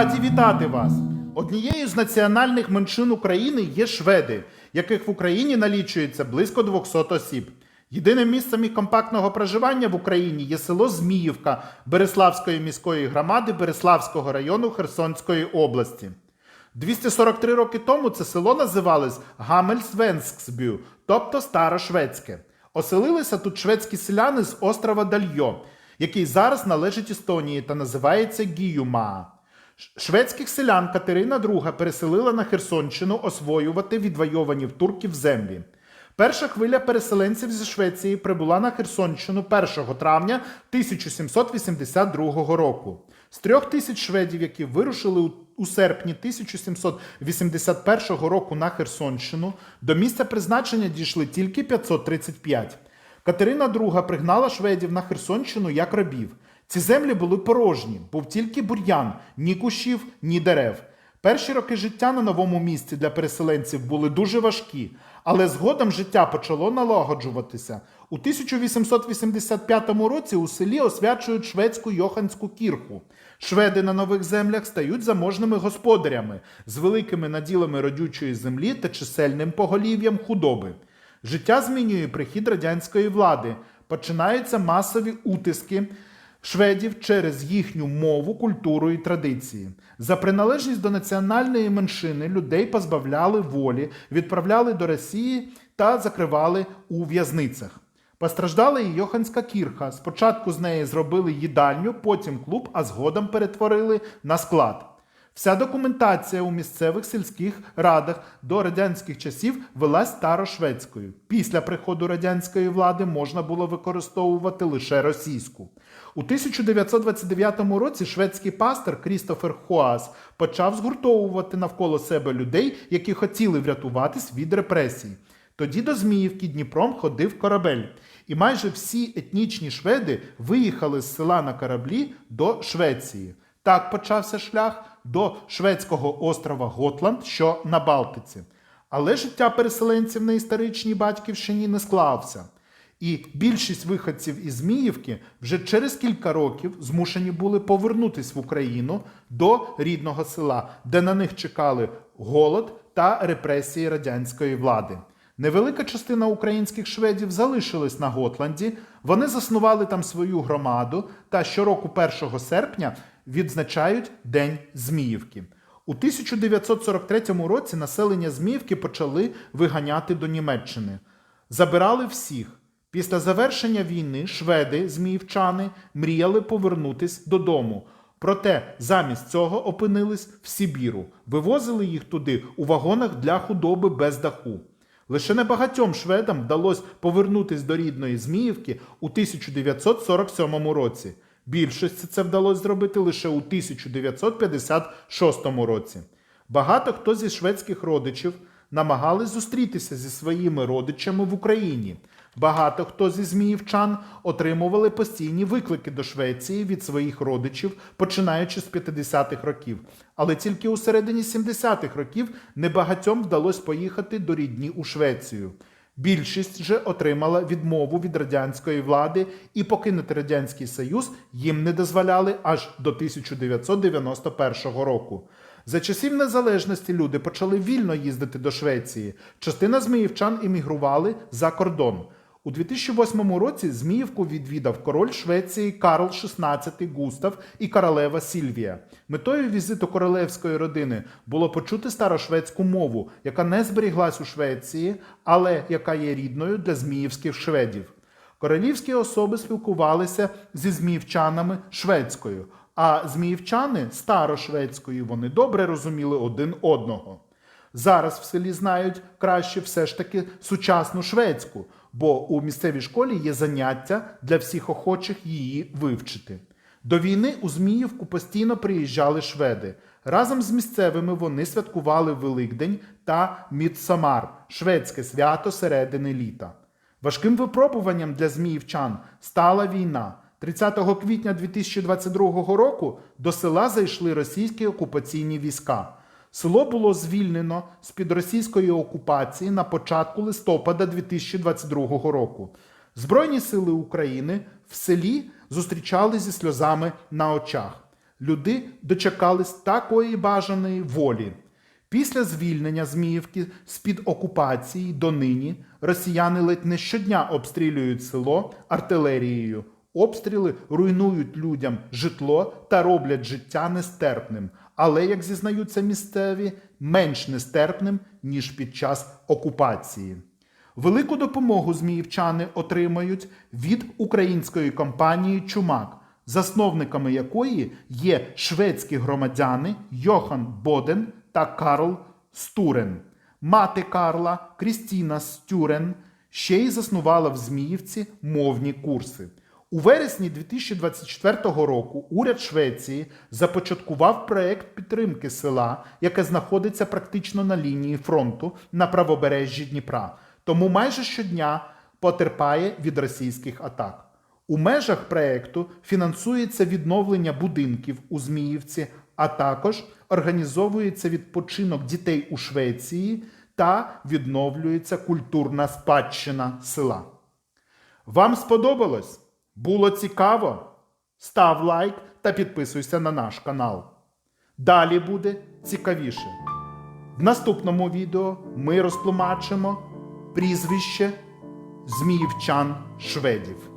Раді вітати вас! Однією з національних меншин України є шведи, яких в Україні налічується близько 200 осіб. Єдиним місцем їх компактного проживання в Україні є село Зміївка Береславської міської громади Береславського району Херсонської області. 243 роки тому це село називалось Гамельсвенсксбю, тобто Старошведське. Оселилися тут шведські селяни з острова Дальйо, який зараз належить Естонії та називається Гіюмаа. Шведських селян Катерина II переселила на Херсонщину освоювати відвойовані в турків землі. Перша хвиля переселенців зі Швеції прибула на Херсонщину 1 травня 1782 року. З трьох тисяч шведів, які вирушили у серпні 1781 року на Херсонщину, до місця призначення дійшли тільки 535. Катерина II пригнала шведів на Херсонщину як рабів. Ці землі були порожні, був тільки бур'ян, ні кущів, ні дерев. Перші роки життя на новому місці для переселенців були дуже важкі, але згодом життя почало налагоджуватися. У 1885 році у селі освячують шведську Йоханську кірху. Шведи на нових землях стають заможними господарями з великими наділами родючої землі та чисельним поголів'ям худоби. Життя змінює прихід радянської влади. Починаються масові утиски шведів через їхню мову, культуру і традиції. За приналежність до національної меншини людей позбавляли волі, відправляли до Росії та закривали у в'язницях. Постраждала і Йоханська кірха. Спочатку з неї зробили їдальню, потім клуб, а згодом перетворили на склад. Вся документація у місцевих сільських радах до радянських часів велась старошведською. Після приходу радянської влади можна було використовувати лише російську. У 1929 році шведський пастор Крістофер Хоас почав згуртовувати навколо себе людей, які хотіли врятуватись від репресій. Тоді до Зміївки Дніпром ходив корабель, і майже всі етнічні шведи виїхали з села на кораблі до Швеції. Так почався шлях до шведського острова Готланд, що на Балтиці. Але життя переселенців на історичній батьківщині не склався. І більшість виходців із Зміївки вже через кілька років змушені були повернутись в Україну до рідного села, де на них чекали голод та репресії радянської влади. Невелика частина українських шведів залишилась на Готланді. Вони заснували там свою громаду та щороку 1 серпня відзначають День Зміївки. У 1943 році населення Зміївки почали виганяти до Німеччини. Забирали всіх. Після завершення війни шведи, зміївчани, мріяли повернутись додому. Проте замість цього опинились в Сибіру, вивозили їх туди у вагонах для худоби без даху. Лише небагатьом шведам вдалося повернутись до рідної Зміївки у 1947 році. Більшості це вдалося зробити лише у 1956 році. Багато хто зі шведських родичів намагались зустрітися зі своїми родичами в Україні. Багато хто зі зміївчан отримували постійні виклики до Швеції від своїх родичів, починаючи з 50-х років. Але тільки у середині 70-х років небагатьом вдалося поїхати до рідні у Швецію. Більшість же отримала відмову від радянської влади і покинути Радянський Союз їм не дозволяли аж до 1991 року. За часів незалежності люди почали вільно їздити до Швеції. Частина зміївчан іммігрували за кордон. У 2008 році Зміївку відвідав король Швеції Карл XVI Густав і королева Сільвія. Метою візиту королевської родини було почути старошведську мову, яка не зберіглась у Швеції, але яка є рідною для зміївських шведів. Королівські особи спілкувалися зі зміївчанами шведською, а зміївчани старошведською вони добре розуміли один одного. Зараз в селі знають краще все ж таки сучасну шведську, бо у місцевій школі є заняття для всіх охочих її вивчити. До війни у Зміївку постійно приїжджали шведи. Разом з місцевими вони святкували Великдень та Мідсамар шведське свято середини літа. Важким випробуванням для зміївчан стала війна. 30 квітня 2022 року до села зайшли російські окупаційні війська. Село було звільнено з-під російської окупації на початку листопада 2022 року. Збройні сили України в селі зустрічали зі сльозами на очах. люди дочекались такої бажаної волі. Після звільнення Зміївки з-під окупації до нині росіяни ледь не щодня обстрілюють село артилерією. Обстріли руйнують людям житло та роблять життя нестерпним, але, як зізнаються місцеві, менш нестерпним, ніж під час окупації. Велику допомогу зміївчани отримають від української компанії Чумак, засновниками якої є шведські громадяни Йохан Боден та Карл Стурен. Мати Карла Крістіна Стюрен ще й заснувала в Зміївці мовні курси. У вересні 2024 року уряд Швеції започаткував проект підтримки села, яке знаходиться практично на лінії фронту на правобережжі Дніпра, тому майже щодня потерпає від російських атак. У межах проекту фінансується відновлення будинків у Зміївці, а також організовується відпочинок дітей у Швеції та відновлюється культурна спадщина села. Вам сподобалось? Було цікаво? Став лайк та підписуйся на наш канал. Далі буде цікавіше. В наступному відео ми розтлумачимо прізвище зміївчан шведів.